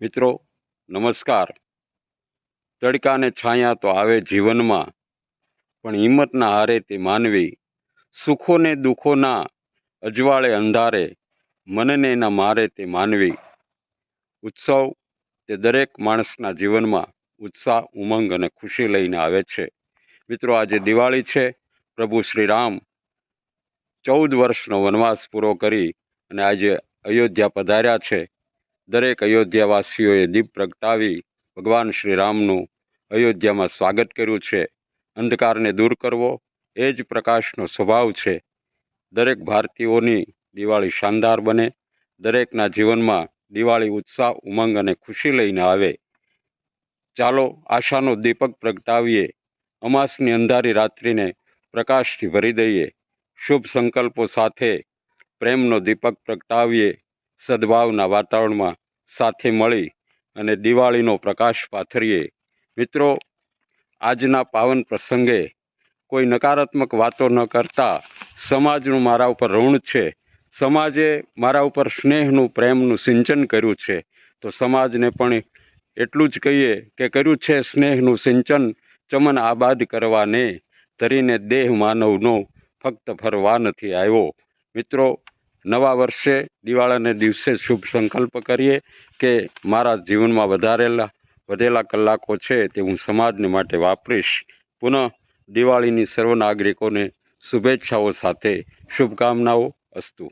મિત્રો, નમસ્કાર. તડકાને છાયા તો આવે જીવનમાં, પણ હિંમતના હારે તે માનવી સુખોને દુઃખોના અજવાળે અંધારે, મનને ના મારે તે માનવી. ઉત્સવ તે દરેક માણસના જીવનમાં ઉત્સાહ, ઉમંગ અને ખુશી લઈને આવે છે. મિત્રો, આજે દિવાળી છે. પ્રભુ શ્રી રામ ચૌદ વર્ષનો વનવાસ પૂરો કરી અને આજે અયોધ્યા પધાર્યા છે. દરેક અયોધ્યાવાસીઓએ દીપ પ્રગટાવી ભગવાન શ્રી રામનું અયોધ્યામાં સ્વાગત કર્યું છે. અંધકારને દૂર કરવો એ જ પ્રકાશનો સ્વભાવ છે. દરેક ભારતીયોની દિવાળી શાનદાર બને, દરેકના જીવનમાં દિવાળી ઉત્સાહ, ઉમંગ અને ખુશી લઈને આવે. ચાલો આશાનો દીપક પ્રગટાવીએ, અમાસની અંધારી રાત્રિને પ્રકાશથી ભરી દઈએ. શુભ સંકલ્પો સાથે પ્રેમનો દીપક પ્રગટાવીએ. સદભાવના વાતાવરણમાં સાથે મળી અને દિવાળીનો પ્રકાશ પાથરીએ. મિત્રો, આજના પાવન પ્રસંગે કોઈ નકારાત્મક વાતો ન કરતા સમાજનું મારા ઉપર ઋણ છે. સમાજે મારા ઉપર સ્નેહનું, પ્રેમનું સિંચન કર્યું છે. તો સમાજને પણ એટલું જ કહીએ કે કર્યું છે સ્નેહનું સિંચન, ચમન આબાદ કરવાને. ધરીને દેહ માનવનો ફક્ત ફરવા નથી આવ્યો. મિત્રો નવા વર્ષે દિવાળાને દિવસે શુભ સંકલ્પ કરીએ કે મારા જીવનમાં વધારેલા, વધેલા કલાકો છે તે હું સમાજને માટે વાપરીશ. પુનઃ દિવાળીની સર્વ નાગરિકોને શુભેચ્છાઓ સાથે શુભકામનાઓ અસ્તુ.